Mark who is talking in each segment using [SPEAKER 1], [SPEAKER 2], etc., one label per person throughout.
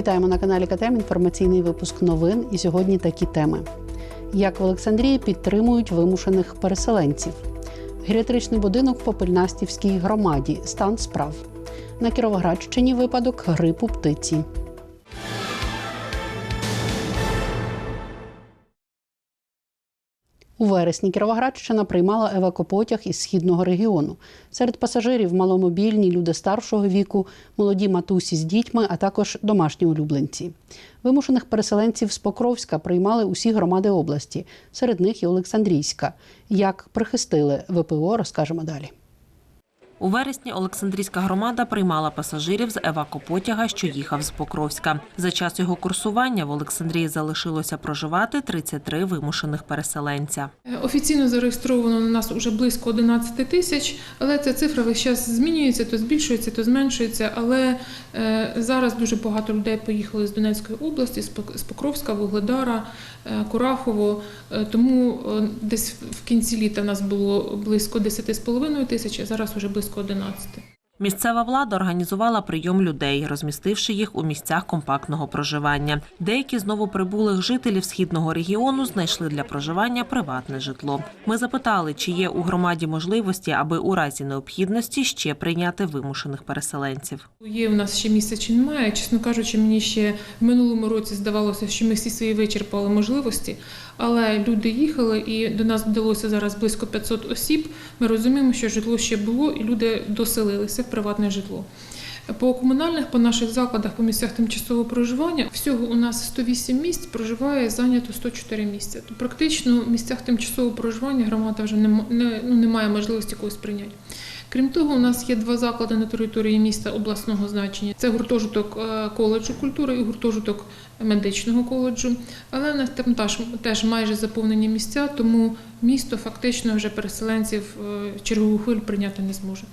[SPEAKER 1] Вітаємо на каналі КТМ. Інформаційний випуск новин. І сьогодні такі теми: як в Олександрії підтримують вимушених переселенців, геріатричний будинок в Попельнастівській громаді, стан справ. На Кіровоградщині випадок грипу птиці. У вересні Кіровоградщина приймала евакопотяг із східного регіону. Серед пасажирів маломобільні, люди старшого віку, молоді матусі з дітьми, а також домашні улюбленці. Вимушених переселенців з Покровська приймали усі громади області. Серед них і Олександрійська. Як прихистили ВПО, розкажемо далі.
[SPEAKER 2] У вересні Олександрійська громада приймала пасажирів з евакопотяга, що їхав з Покровська. За час його курсування в Олександрії залишилося проживати 33 вимушених переселенця.
[SPEAKER 3] Офіційно зареєстровано на нас вже близько 11 тисяч, але ця цифра весь час змінюється, то збільшується, то зменшується. Але е, зараз дуже багато людей поїхали з Донецької області, з Покровська, Вугледара, е, Курахово. Е, Тому десь в кінці літа нас було близько 10,5 тисяч, а зараз вже близько 11.
[SPEAKER 2] Місцева влада організувала прийом людей, розмістивши їх у місцях компактного проживання. Деякі з новоприбулих жителів східного регіону знайшли для проживання приватне житло. Ми запитали, чи є у громаді можливості, аби у разі необхідності ще прийняти вимушених переселенців.
[SPEAKER 3] Є в нас ще місце чи немає. Чесно кажучи, мені ще в минулому році здавалося, що ми всі свої вичерпали можливості, але люди їхали і до нас вдалося зараз близько 500 осіб. Ми розуміємо, що житло ще було, і люди доселилися в приватне житло. По комунальних, по наших закладах, по місцях тимчасового проживання всього у нас 108 місць проживає зайнято 104 місця. То практично в місцях тимчасового проживання громада вже не, не, ну, не має можливості когось прийняти. Крім того, у нас є два заклади на території міста обласного значення: це гуртожиток е, коледжу культури і гуртожиток медичного коледжу. Але в нас там теж, теж майже заповнені місця, тому місто фактично вже переселенців е, чергову хвилю прийняти не зможе.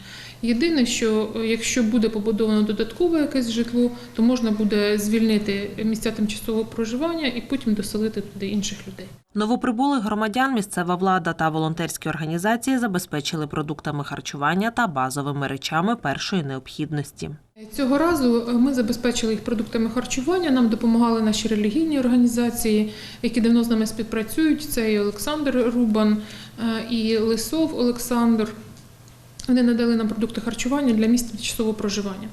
[SPEAKER 3] Єдине, що е, якщо буде побудовано додаткове якесь житло, то можна буде звільнити місця тимчасового проживання і потім доселити туди інших людей.
[SPEAKER 2] Новоприбулих громадян місцева влада та волонтерські організації забезпечили продуктами харчування та базовими речами першої необхідності.
[SPEAKER 3] Цього разу е, ми забезпечили їх продуктами харчування. Нам допомагали наші релігійні організації, які давно з нами співпрацюють. Це і Олександр Рубан, е, і Лисов Олександр. Вони надали нам продукти харчування для місць тимчасового проживання.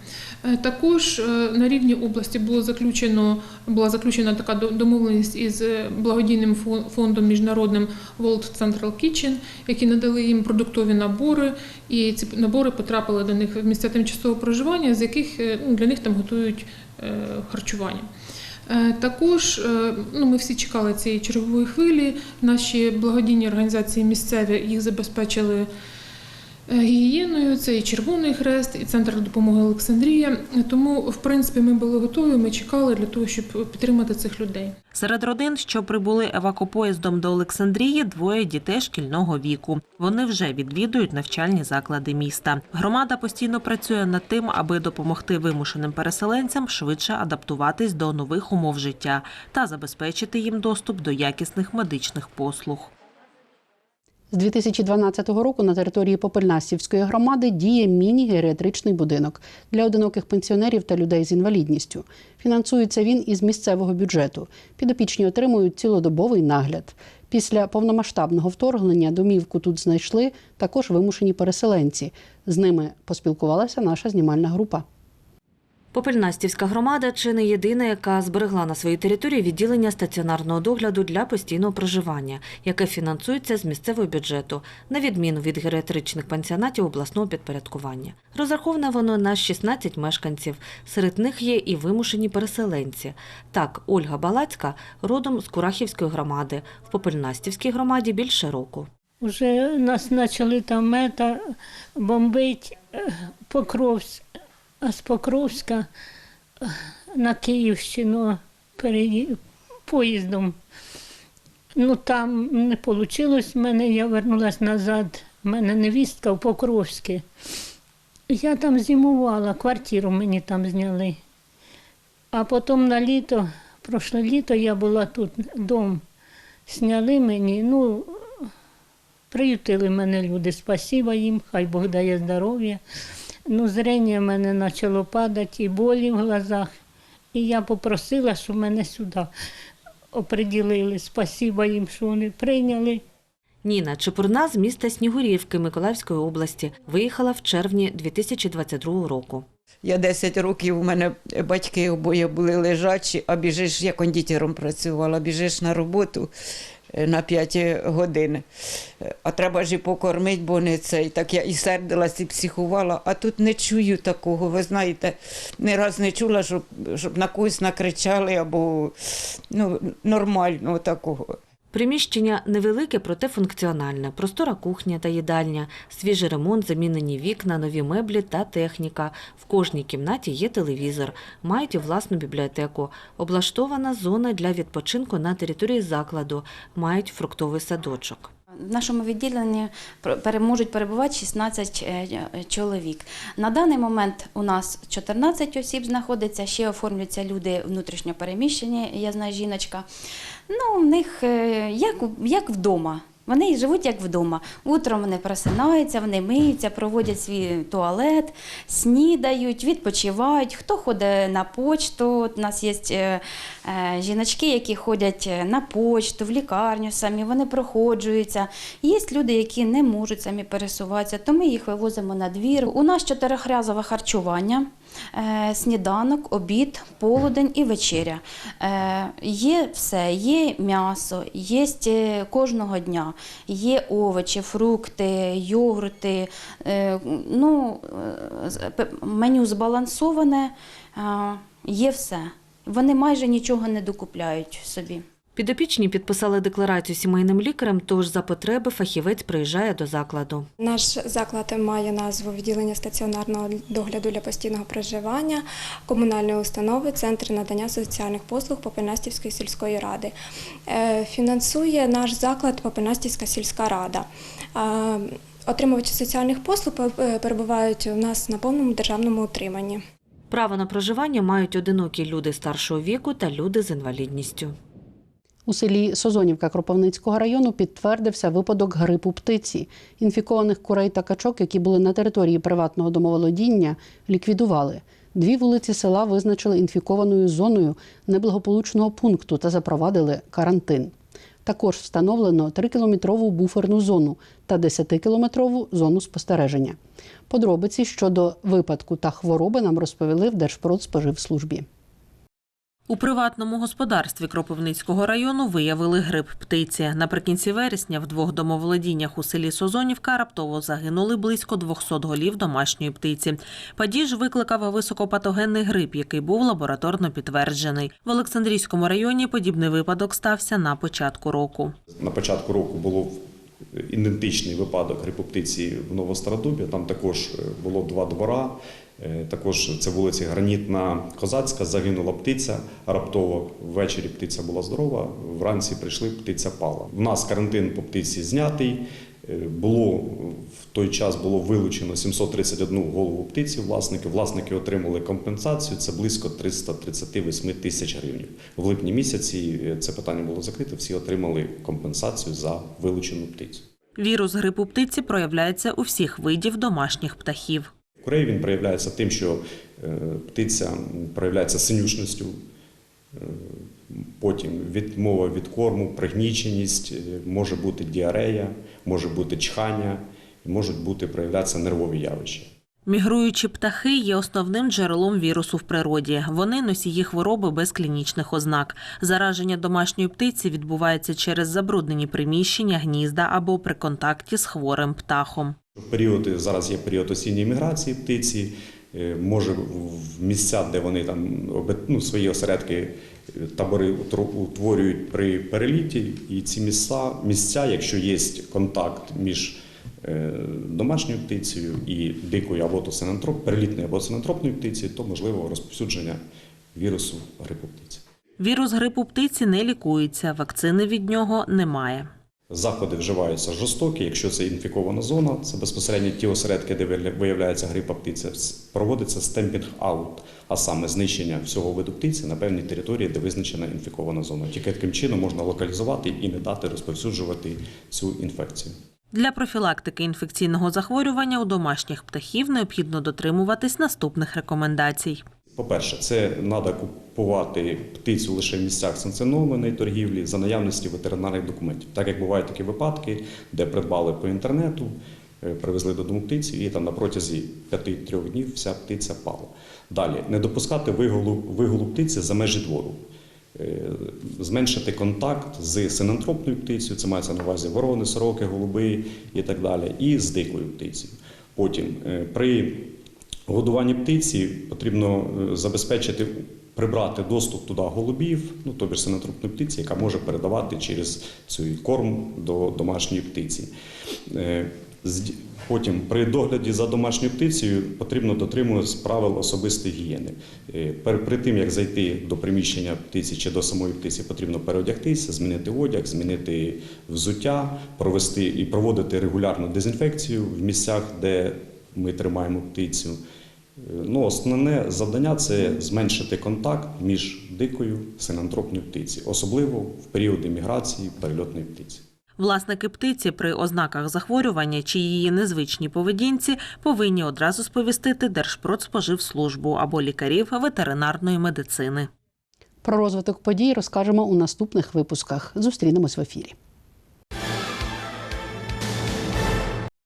[SPEAKER 3] Е, Також е, на рівні області було заключено була заключена така домовленість із е, благодійним фон- фондом міжнародним World Central Kitchen, які надали їм продуктові набори, і ці набори потрапили до них в місця тимчасового проживання, з яких ну, для них там готують харчування. Також ну, ми всі чекали цієї чергової хвилі. Наші благодійні організації місцеві їх забезпечили гігієною. Це і Червоний Хрест, і Центр допомоги Олександрія. Тому, в принципі, ми були готові. Ми чекали для того, щоб підтримати цих людей.
[SPEAKER 2] Серед родин, що прибули евакопоїздом до Олександрії, двоє дітей шкільного віку. Вони вже відвідують навчальні заклади міста. Громада постійно працює над тим, аби допомогти вимушеним переселенцям швидше адаптуватись до нових умов життя та забезпечити їм доступ до якісних медичних послуг.
[SPEAKER 1] З 2012 року на території Попельнастівської громади діє міні-геріатричний будинок для одиноких пенсіонерів та людей з інвалідністю. Фінансується він із місцевого бюджету. Підопічні отримують цілодобовий нагляд. Після повномасштабного вторгнення домівку тут знайшли також вимушені переселенці. З ними поспілкувалася наша знімальна група.
[SPEAKER 4] Попельнастівська громада чи не єдина, яка зберегла на своїй території відділення стаціонарного догляду для постійного проживання, яке фінансується з місцевого бюджету, на відміну від геріатричних пансіонатів обласного підпорядкування. Розраховане воно на 16 мешканців. Серед них є і вимушені переселенці. Так, Ольга Балацька родом з Курахівської громади, в Попельнастівській громаді більше року.
[SPEAKER 5] Уже нас почали там мета бомбить е, Покровськ, а з Покровська е, на Київщину поїздом. Ну там не вийшло в мене, я вернулася назад. У мене невістка в Покровське. Я там зимувала, квартиру мені там зняли. А потім на літо, прошле літо я була тут, дом сняли мені. Ну, Приютили мене люди, спасіба їм, хай Бог дає здоров'я. Ну, зрення в мене почало падати, і болі в глазах, І я попросила, щоб мене сюди оприділили. Спасіба їм, що вони прийняли.
[SPEAKER 4] Ніна Чепурна з міста Снігурівки Миколаївської області виїхала в червні 2022 року.
[SPEAKER 6] Я 10 років, у мене батьки обоє були лежачі, а біжиш, я кондитером працювала, біжиш на роботу на 5 годин. Е, А треба ж і покормити, бо не цей. Так я і сердилась, і психувала, а тут не чую такого. Ви знаєте, ні раз не чула, щоб, щоб на когось накричали або ну, нормально такого.
[SPEAKER 4] Приміщення невелике, проте функціональне. Простора кухня та їдальня, свіжий ремонт, замінені вікна, нові меблі та техніка. В кожній кімнаті є телевізор. Мають і власну бібліотеку. Облаштована зона для відпочинку на території закладу. Мають фруктовий садочок.
[SPEAKER 7] В нашому відділенні можуть перебувати 16 е, е, чоловік. На даний момент у нас 14 осіб знаходиться, ще оформлюються люди внутрішньо переміщені, я знаю жіночка. Ну, в них е, як, як вдома. Вони живуть як вдома. Утром вони просинаються, вони миються, проводять свій туалет, снідають, відпочивають. Хто ходить на почту. У нас є е, е, жіночки, які ходять е, на почту, в лікарню самі, вони проходжуються. Є люди, які не можуть самі пересуватися, то ми їх вивозимо на двір. У нас чотирихрязове харчування. Е, Сніданок, обід, полудень і вечеря. Е, Є все, є м'ясо, є е, кожного дня, є овочі, фрукти, йогурти. Ну, меню збалансоване, є все. Вони майже нічого не докупляють собі.
[SPEAKER 4] Підопічні підписали декларацію сімейним лікарем, тож за потреби фахівець приїжджає до закладу.
[SPEAKER 8] Наш заклад має назву відділення стаціонарного догляду для постійного проживання комунальної установи Центр надання соціальних послуг Попельнастівської сільської ради. Е, Фінансує наш заклад Попельнастівська сільська рада. Отримувачі соціальних послуг е, перебувають у нас на повному державному утриманні.
[SPEAKER 4] Право на проживання мають одинокі люди старшого віку та люди з інвалідністю.
[SPEAKER 1] У селі Созонівка Кропивницького району підтвердився випадок грипу птиці. Інфікованих курей та качок, які були на території приватного домоволодіння, ліквідували. Дві вулиці села визначили інфікованою зоною неблагополучного пункту та запровадили карантин. Також встановлено 3-кілометрову буферну зону та 10-кілометрову зону спостереження. Подробиці щодо випадку та хвороби нам розповіли в Держпродспоживслужбі.
[SPEAKER 2] У приватному господарстві Кропивницького району виявили грип птиці. Наприкінці вересня в двох домоволодіннях у селі Созонівка раптово загинули близько 200 голів домашньої птиці. Падіж викликав високопатогенний грип, який був лабораторно підтверджений. В Олександрійському районі подібний випадок стався на початку року.
[SPEAKER 9] На початку року було ідентичний випадок грипу птиці в Новострадубі. Там також е, було два двора. Е, Також це вулиця Гранітна Козацька, загинула птиця. Раптово ввечері птиця була здорова. Вранці прийшли, птиця пала. В нас карантин по птиці знятий. Було в той час було вилучено 731 голову птиці. Власники власники отримали компенсацію. Це близько 338 тисяч гривень. В липні місяці е, це питання було закрите. Всі отримали компенсацію за вилучену птицю.
[SPEAKER 2] Вірус грипу птиці проявляється у всіх видів домашніх птахів.
[SPEAKER 9] Курей він проявляється тим, що е, птиця проявляється синюшністю, е, потім відмова від корму, пригніченість, може бути діарея, може бути чхання, можуть бути проявлятися нервові явища.
[SPEAKER 2] Мігруючі птахи є основним джерелом вірусу в природі. Вони носії хвороби без клінічних ознак. Зараження домашньої птиці відбувається через забруднені приміщення, гнізда або при контакті з хворим птахом.
[SPEAKER 9] Період зараз є період осінньої міграції птиці. Е, Може в місця, де вони там ну, свої осередки, е, табори утворюють при переліті, і ці місця, місця, якщо є контакт між е, домашньою птицею і дикою або то синантроп, перелітною або синантропною птицею, то можливо розповсюдження вірусу грипу птиці.
[SPEAKER 2] Вірус грипу птиці не лікується, вакцини від нього немає.
[SPEAKER 9] Заходи вживаються жорстокі. Якщо це інфікована зона, це безпосередньо ті осередки, де виявляється грипа птиця, проводиться стемпінг аут, а саме знищення всього виду птиці на певній території, де визначена інфікована зона. Тільки таким чином можна локалізувати і не дати розповсюджувати цю інфекцію.
[SPEAKER 2] Для профілактики інфекційного захворювання у домашніх птахів необхідно дотримуватись наступних рекомендацій.
[SPEAKER 9] По-перше, це треба купувати птицю лише в місцях санкціонованої торгівлі за наявності ветеринарних документів. Так як бувають такі випадки, де придбали по інтернету, е, привезли додому птицю, і там на протязі 5-3 днів вся птиця пала. Далі не допускати вигулу, вигулу птиці за межі двору. Е, Зменшити контакт з синантропною птицею, це мається на увазі ворони, сороки, голуби і так далі, і з дикою птицею. Потім е, при годуванні птиці потрібно е, забезпечити, прибрати доступ туди голубів, ну тобі ж синантропної птиці, яка може передавати через цей корм до домашньої птиці. Е, Потім при догляді за домашньою птицею потрібно дотримуватися правил особистої гігієни. Е, При тим, як зайти до приміщення птиці чи до самої птиці, потрібно переодягтися, змінити одяг, змінити взуття, провести і проводити регулярну дезінфекцію в місцях, де ми тримаємо птицю. Ну, основне завдання це зменшити контакт між дикою синантропною птицею, особливо в періоди міграції перельотної птиці.
[SPEAKER 2] Власники птиці при ознаках захворювання чи її незвичній поведінці повинні одразу сповістити Держпродспоживслужбу або лікарів ветеринарної медицини.
[SPEAKER 1] Про розвиток подій розкажемо у наступних випусках. Зустрінемось в ефірі.